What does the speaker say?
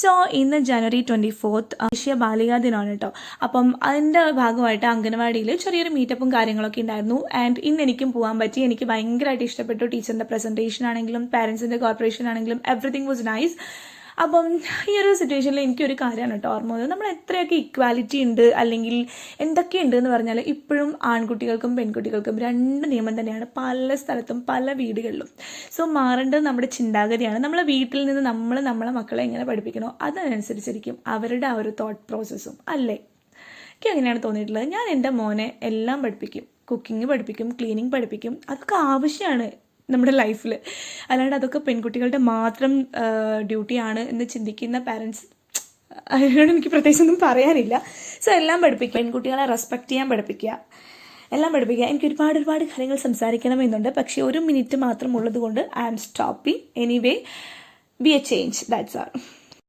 So ഇന്ന് ജനുവരി twenty fourth ദേശീയ ബാലികാ ദിനമാണ് കേട്ടോ അപ്പം അതിന്റെ ഭാഗമായിട്ട് അംഗനവാടിയിൽ ചെറിയൊരു മീറ്റപ്പും കാര്യങ്ങളൊക്കെ ഉണ്ടായിരുന്നു ആൻഡ് ഇന്ന് എനിക്കും പോകാൻ പറ്റി. എനിക്ക് ഭയങ്കരമായിട്ട് ഇഷ്ടപ്പെട്ടു ടീച്ചറിന്റെ പ്രസന്റേഷൻ ആണെങ്കിലും പാരൻസിന്റെ കോർപ്പറേഷൻ ആണെങ്കിലും. എവറിഥിങ് വാസ് നൈസ് അപ്പം ഈ ഒരു സിറ്റുവേഷനിൽ എനിക്കൊരു കാര്യമാണ് കേട്ടോ ഓർമ്മ വന്നത്. നമ്മൾ എത്രയൊക്കെ ഇക്വാലിറ്റി ഉണ്ട് അല്ലെങ്കിൽ എന്തൊക്കെ ഉണ്ട് എന്ന് പറഞ്ഞാൽ ഇപ്പോഴും ആൺകുട്ടികൾക്കും പെൺകുട്ടികൾക്കും രണ്ട് നിയമം തന്നെയാണ് പല സ്ഥലത്തും പല വീടുകളിലും. സോ മാറേണ്ടത് നമ്മുടെ ചിന്താഗതിയാണ്. നമ്മളെ വീട്ടിൽ നിന്ന് നമ്മൾ നമ്മളെ മക്കളെ എങ്ങനെ പഠിപ്പിക്കണോ അതിനനുസരിച്ചിരിക്കും അവരുടെ ആ ഒരു തോട്ട് പ്രോസസ്സും അല്ലേ? എനിക്ക് അങ്ങനെയാണ് തോന്നിയിട്ടുള്ളത്. ഞാൻ എന്റെ മോനെ എല്ലാം പഠിപ്പിക്കും. കുക്കിംഗ് പഠിപ്പിക്കും ക്ലീനിങ് പഠിപ്പിക്കും. അതൊക്കെ ആവശ്യമാണ് നമ്മുടെ ലൈഫിൽ അല്ലാണ്ട് അതൊക്കെ പെൺകുട്ടികളുടെ മാത്രം ഡ്യൂട്ടിയാണ് എന്ന് ചിന്തിക്കുന്ന പാരൻസ് അതിനോട് എനിക്ക് പ്രത്യേകിച്ചൊന്നും പറയാനില്ല. സോ എല്ലാം പഠിപ്പിക്കുക പെൺകുട്ടികളെ റെസ്പെക്റ്റ് ചെയ്യാൻ പഠിപ്പിക്കുക എല്ലാം പഠിപ്പിക്കുക എനിക്ക് ഒരുപാട് ഒരുപാട് കാര്യങ്ങൾ സംസാരിക്കണമെന്നുണ്ട് പക്ഷേ ഒരു മിനിറ്റ് മാത്രം ഉള്ളത് കൊണ്ട് I am stopping anyway B A change that's R